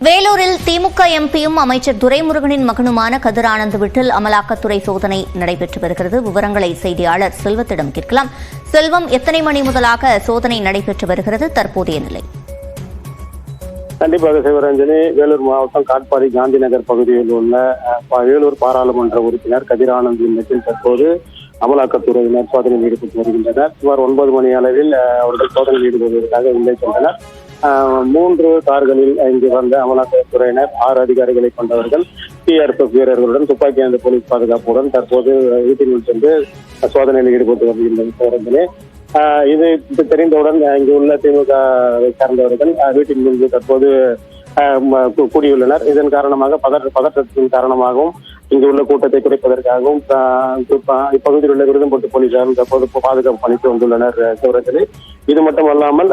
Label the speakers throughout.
Speaker 1: வேலூரில் திமுக எம்பியும் அமைச்சர் துரைமுருகனின் மகனுமான கதிரானந்த் வீட்டில் அமலாக்கத்துறை சோதனை நடைபெற்று வருகிறது. விவரங்களை செய்தியாளர் செல்வத்திடம் கேட்கலாம். செல்வம் எத்தனை மணி முதலாக சோதனை நடைபெற்று வருகிறது? தற்போதைய நிலை.
Speaker 2: கண்டிப்பாக சிவரஞ்சனி வேலூர் மாவட்டம் காட்பாடி காந்தி நகர் பகுதியில் உள்ள அஹ், வேலூர் பாராளுமன்ற உறுப்பினர் கதிரானந்த் இல்லத்தில் தற்போது அமலாக்கத்துறையினர் சோதனையில் ஈடுபட்டு வருகின்றனர். சுமார் ஒன்பது மணி அளவில் அவர்கள் சோதனையில் ஈடுபடுவதற்காக உள்ளே சென்றனர். மூன்று கார்களில் இங்கு வந்த அமலாக்கத்துறையினர் ஆறு அதிகாரிகளை கொண்டவர்கள் சிஆர்பிஎஃப் வீரர்களுடன் துப்பாக்கி அந்த போலீஸ் பாதுகாப்புடன் தற்போது வீட்டினுள் சென்று சோதனையில் ஈடுபட்டு வருகின்றனர் ஆஹ் இது தெரிந்தவுடன் அஹ் இங்கு உள்ள திமுக சார்ந்தவர்கள் அஹ் வீட்டின் முன்பு தற்போது ஆஹ் கூடியுள்ளனர். இதன் காரணமாக பதற்ற பதற்றத்தின் காரணமாகவும் இங்கு உள்ள கூட்டத்தை குறைப்பதற்காகவும் இப்பகுதியில் உள்ள விருதம்பட்டு போலீசாரும் தற்போது பாதுகாப்பு பணிக்கு வந்துள்ளனர் அஹ் இது மட்டுமல்லாமல்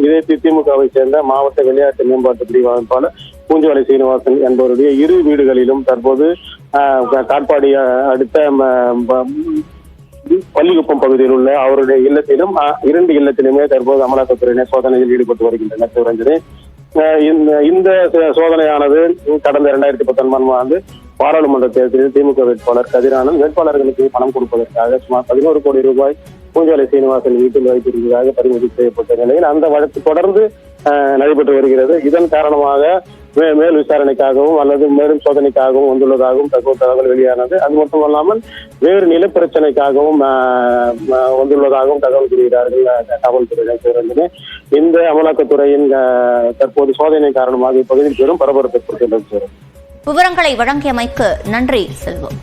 Speaker 2: இதே தி- திமுகவை சேர்ந்த மாவட்ட விளையாட்டு மேம்பாட்டு பிரிவு அமைப்பாளர் பூஞ்சோலை சீனிவாசன் என்பவருடைய இரு வீடுகளிலும் தற்போது ஆஹ் காட்பாடி அடுத்த பள்ளிக்குப்பம் பகுதியில் உள்ள அவருடைய இல்லத்திலும் இரண்டு இல்லத்திலுமே தற்போது அமலாக்கத்துறையினர் சோதனையில் ஈடுபட்டு வருகின்றனர் சிவரஞ்சனி அஹ், இந்த- இந்த சோதனையானது கடந்த இரண்டாயிரத்தி பத்தொன்பதாம் ஆண்டு பாராளுமன்ற தேர்தலில் திமுக வேட்பாளர் கதிரானந்த் வேட்பாளர்களுக்கு பணம் கொடுப்பதற்காக சுமார் பதினோரு கோடி ரூபாய் பூஞ்சாலை சீனிவாசன் வீட்டில் வைத்திருந்ததாக பறிமுதல் செய்யப்பட்ட நிலையில் அந்த வழக்கு தொடர்ந்து அஹ், நடைபெற்று வருகிறது. இதன் காரணமாக மே- மேல் விசாரணைக்காகவும் அல்லது மேலும் சோதனைக்காகவும் வந்துள்ளதாகவும் தகவல் தகவல் வெளியானது. அது மட்டுமல்லாமல் வேறு நில பிரச்சனைக்காகவும் வந்துள்ளதாகவும் தகவல் கூறுகிறார்கள் அஹ், காவல்துறையினர் இந்த அமலாக்கத்துறையின் தற்போது சோதனை காரணமாக இப்பகுதியில் பெரும் பரபரப்பை ஏற்படுத்தியுள்ளது.
Speaker 1: விவரங்களை வழங்கியமைக்கு நன்றி செல்வம்.